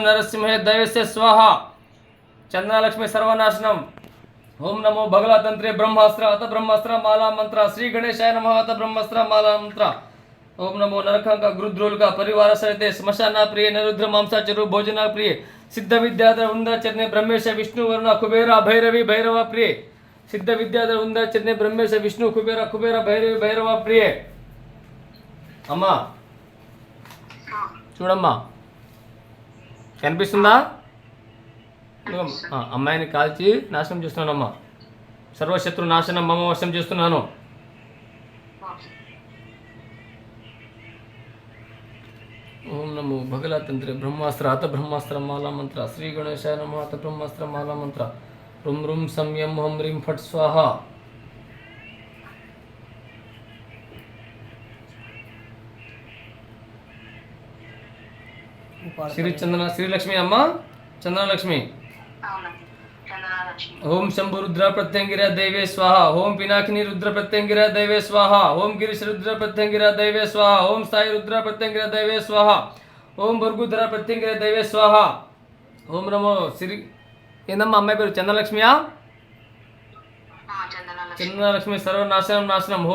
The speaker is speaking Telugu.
నరసింహే దైవస్య స్వాహ చంద్రలక్ష్మి సర్వనాశనం ఓం నమో భగలతంత్రే బ్రహ్మాస్త్ర అత బ్రహ్మాస్త్ర మాలా మంత్ర శ్రీ గణేశాయ నమ అత బ్రహ్మాస్త్ర మాలా మంత్ర ఓం నమో నరకంక గురుద్రోలుక పరివార సహితే శ్మశాన ప్రియ నరుద్ర మాంసాచరు భోజన ప్రియ సిద్ధ విద్యాధర ఉందాచరణೆ బ్రహ్మేశ విష్ణు వరుణ కుబేర భైరవి భైరవ ప్రియ సిద్ధ విద్యాధర ఉందాచరణೆ బ్రహ్మేశ విష్ణు కుబేర కుబేర భైరవి భైరవ ప్రియ అమ్మా చూడమ్మా కనిపిస్తుందా? అమ్మాయిని కాల్చి నాశనం చేస్తున్నానమ్మా. సర్వశత్రు నాశనం మమ వశం చేస్తున్నాను. ఓం నమో భగలతంత్రి బ్రహ్మాస్త్ర అత బ్రహ్మాస్త్ర మాలా మంత్ర శ్రీ గణేశాయ నమ అత బ్రహ్మాస్త్ర మాలా మంత్ర. రుం రుం సంయం హం హ్రీం ఫట్ స్వాహ. శ్రీ చంద్ర శ్రీలక్ష్మి అమ్మ చంద్రలక్ష్మి అవునండి చంద్రలక్ష్మి ఓం శంభు రుద్ర ప్రత్యంగిర దైవే స్వాహ. ఓం పినాకిని రుద్ర ప్రత్యంగిర దైవే స్వాహ. ఓం గిరీశ రుద్ర ప్రత్యంగిర దైవే స్వాహ. ఓం సాయి రుద్ర ప్రత్యంగిర దైవే స్వాహ. ఓం భర్గుధర ప్రత్యంగిర దైవే స్వాహ. ఓం నమో శ్రీ ఏందమ్మా అమ్మాయి పేరు? చంద్రలక్ష్మియా ఆ, చందనలక్ష్మి. చంద్రలక్ష్మి సర్వనాశనం నాశనం. ఓం